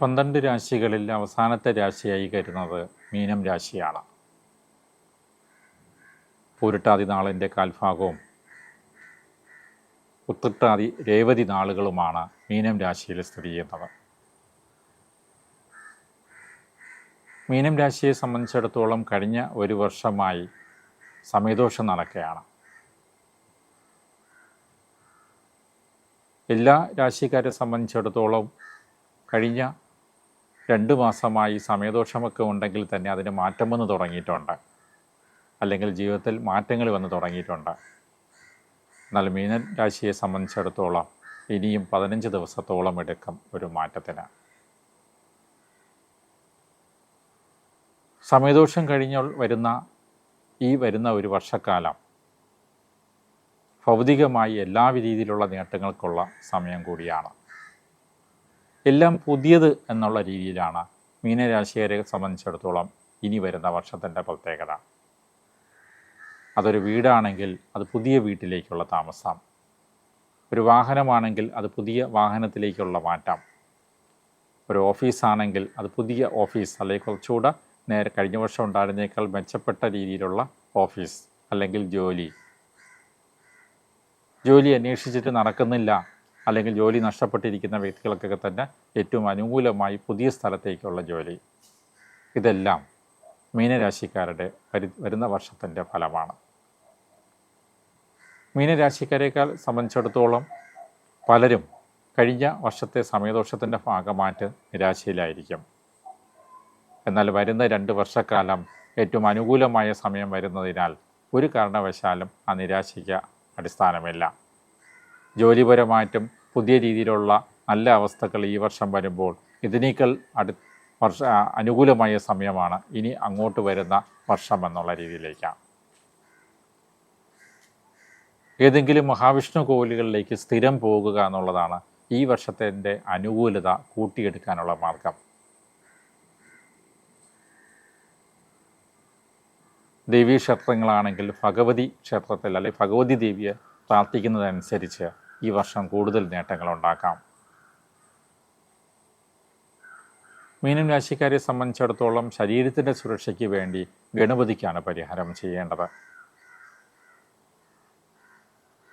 പന്ത്രണ്ട് രാശികളിൽ അവസാനത്തെ രാശിയായി കരുതുന്നത് മീനം രാശിയാണ്. പൂരിട്ടാതി നാളിന്റെ കാൽഭാഗവും ഉത്രട്ടാതി രേവതി നാളുകളുമാണ് മീനം രാശിയിൽ സ്ഥിതി ചെയ്യുന്നത്. മീനം രാശിയെ സംബന്ധിച്ചിടത്തോളം കഴിഞ്ഞ ഒരു വർഷമായി സമയദോഷം നടക്കുകയാണ്. എല്ലാ രാശിക്കാരെ സംബന്ധിച്ചിടത്തോളം കഴിഞ്ഞ രണ്ട് മാസമായി സമയദോഷമൊക്കെ ഉണ്ടെങ്കിൽ തന്നെ അതിന് മാറ്റം വന്ന് തുടങ്ങിയിട്ടുണ്ട്. അല്ലെങ്കിൽ ജീവിതത്തിൽ മാറ്റങ്ങൾ വന്ന് തുടങ്ങിയിട്ടുണ്ട്. എന്നാൽ മീനൻ രാശിയെ സംബന്ധിച്ചിടത്തോളം ഇനിയും പതിനഞ്ച് ദിവസത്തോളം എടുക്കും ഒരു മാറ്റത്തിന്. സമയദോഷം കഴിഞ്ഞാൽ വരുന്ന ഈ വരുന്ന ഒരു വർഷക്കാലം ഭൗതികമായി എല്ലാ രീതിയിലുള്ള നേട്ടങ്ങൾക്കുള്ള സമയം കൂടിയാണ്. എല്ലാം പുതിയത് എന്നുള്ള രീതിയിലാണ് മീനരാശിയരെ സംബന്ധിച്ചിടത്തോളം ഇനി വരുന്ന വർഷത്തിന്റെ പ്രത്യേകത. അതൊരു വീടാണെങ്കിൽ അത് പുതിയ വീട്ടിലേക്കുള്ള താമസം. ഒരു വാഹനമാണെങ്കിൽ അത് പുതിയ വാഹനത്തിലേക്കുള്ള മാറ്റം. ഒരു ഓഫീസാണെങ്കിൽ അത് പുതിയ ഓഫീസ് അല്ലെങ്കിൽ കുറച്ചുകൂടെ നേരെ കഴിഞ്ഞ വർഷം ഉണ്ടായിരുന്നേക്കാൾ മെച്ചപ്പെട്ട രീതിയിലുള്ള ഓഫീസ് അല്ലെങ്കിൽ ജോലി. ജോലി അന്വേഷിച്ചിട്ട് നടക്കുന്നില്ല. അല്ലെങ്കിൽ ജോലി നഷ്ടപ്പെട്ടിരിക്കുന്ന വ്യക്തികൾക്കൊക്കെ തന്നെ ഏറ്റവും അനുകൂലമായി പുതിയ സ്ഥലത്തേക്കുള്ള ജോലി. ഇതെല്ലാം മീനരാശിക്കാരുടെ വരു വരുന്ന വർഷത്തിന്റെ ഫലമാണ്. മീനരാശിക്കാരേക്കാൾ സംബന്ധിച്ചിടത്തോളം പലരും കഴിഞ്ഞ വർഷത്തെ സമയദോഷത്തിന്റെ ഭാഗമായിട്ട് നിരാശയിലായിരിക്കും. എന്നാൽ വരുന്ന രണ്ട് വർഷക്കാലം ഏറ്റവും അനുകൂലമായ സമയം വരുന്നതിനാൽ ഒരു കാരണവശാലും ആ നിരാശയ്ക്ക് അടിസ്ഥാനമില്ല. ജോലിപരമായിട്ടും പുതിയ രീതിയിലുള്ള നല്ല അവസ്ഥകൾ ഈ വർഷം വരുമ്പോൾ ഇതിനേക്കാൾ അടു വർഷ അനുകൂലമായ സമയമാണ്. ഇനി അങ്ങോട്ട് വരുന്ന വർഷം എന്നുള്ള രീതിയിലേക്കാണ്. ഏതെങ്കിലും മഹാവിഷ്ണു കോവിലുകളിലേക്ക് സ്ഥിരം പോകുക എന്നുള്ളതാണ് ഈ വർഷത്തിന്റെ അനുകൂലത കൂട്ടിയെടുക്കാനുള്ള മാർഗം. ദേവീ ക്ഷേത്രങ്ങളാണെങ്കിൽ ഭഗവതി ക്ഷേത്രത്തിൽ അല്ലെങ്കിൽ ഭഗവതി ദേവിയെ പ്രാർത്ഥിക്കുന്നതനുസരിച്ച് ഈ വർഷം കൂടുതൽ നേട്ടങ്ങൾ ഉണ്ടാക്കാം മീനം രാശിക്കാരെ സംബന്ധിച്ചിടത്തോളം ശരീരത്തിന്റെ സുരക്ഷയ്ക്ക് വേണ്ടി ഗണപതിക്കാണ് പരിഹാരം ചെയ്യേണ്ടത്.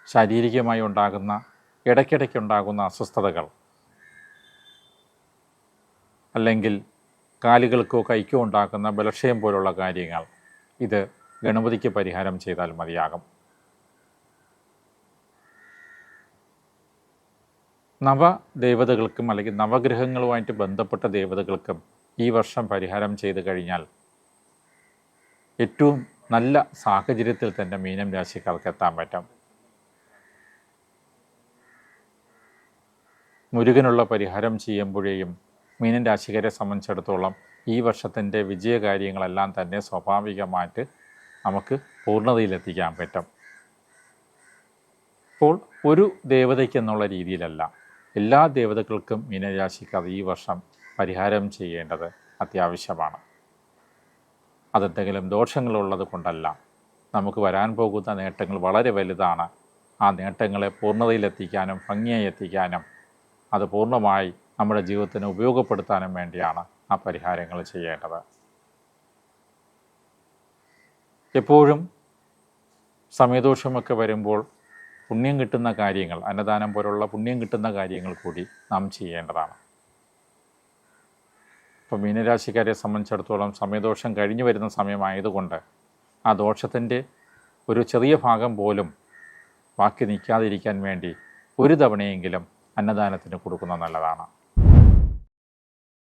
ശാരീരികമായി ഉണ്ടാകുന്ന ഇടയ്ക്കിടയ്ക്കുണ്ടാകുന്ന അസ്വസ്ഥതകൾ അല്ലെങ്കിൽ കാലുകൾക്കോ കൈക്കോ ഉണ്ടാക്കുന്ന ബലക്ഷയം പോലുള്ള കാര്യങ്ങൾ ഇത് ഗണപതിക്ക് പരിഹാരം ചെയ്താൽ മതിയാകും. നവദേവതകൾക്കും അല്ലെങ്കിൽ നവഗ്രഹങ്ങളുമായിട്ട് ബന്ധപ്പെട്ട ദേവതകൾക്കും ഈ വർഷം പരിഹാരം ചെയ്തു കഴിഞ്ഞാൽ ഏറ്റവും നല്ല സാഹചര്യത്തിൽ തന്നെ മീനം രാശിക്കാർക്ക് എത്താൻ പറ്റും. മുരുകനുള്ള പരിഹാരം ചെയ്യുമ്പോഴേയും മീനൻ രാശിക്കാരെ സംബന്ധിച്ചിടത്തോളം ഈ വർഷത്തിന്റെ വിജയകാര്യങ്ങളെല്ലാം തന്നെ സ്വാഭാവികമായിട്ട് നമുക്ക് പൂർണതയിലെത്തിക്കാൻ പറ്റും. അപ്പോൾ ഒരു ദേവതയ്ക്ക് എന്നുള്ള രീതിയിലല്ല. എല്ലാ ദേവതകൾക്കും മീനരാശിക്കാർ ഈ വർഷം പരിഹാരം ചെയ്യേണ്ടത് അത്യാവശ്യമാണ്. അതെന്തെങ്കിലും ദോഷങ്ങളുള്ളത് കൊണ്ടല്ല. നമുക്ക് വരാൻ പോകുന്ന നേട്ടങ്ങൾ വളരെ വലുതാണ്. ആ നേട്ടങ്ങളെ പൂർണതയിലെത്തിക്കാനും ഭംഗിയായി എത്തിക്കാനും അത് പൂർണമായി നമ്മുടെ ജീവിതത്തിന് ഉപയോഗപ്പെടുത്താനും വേണ്ടിയാണ് ആ പരിഹാരങ്ങൾ ചെയ്യേണ്ടത്. എപ്പോഴും സമയദോഷമൊക്കെ വരുമ്പോൾ പുണ്യം കിട്ടുന്ന കാര്യങ്ങൾ അന്നദാനം പോലുള്ള പുണ്യം കിട്ടുന്ന കാര്യങ്ങൾ കൂടി നാം ചെയ്യേണ്ടതാണ്. ഇപ്പോൾ മീനരാശിക്കാരെ സംബന്ധിച്ചിടത്തോളം സമയദോഷം കഴിഞ്ഞു വരുന്ന സമയമായതുകൊണ്ട് ആ ദോഷത്തിന്റെ ഒരു ചെറിയ ഭാഗം പോലും ബാക്കി നിൽക്കാതിരിക്കാൻ വേണ്ടി ഒരു തവണയെങ്കിലും അന്നദാനത്തിന് കൊടുക്കുന്നത് നല്ലതാണ്.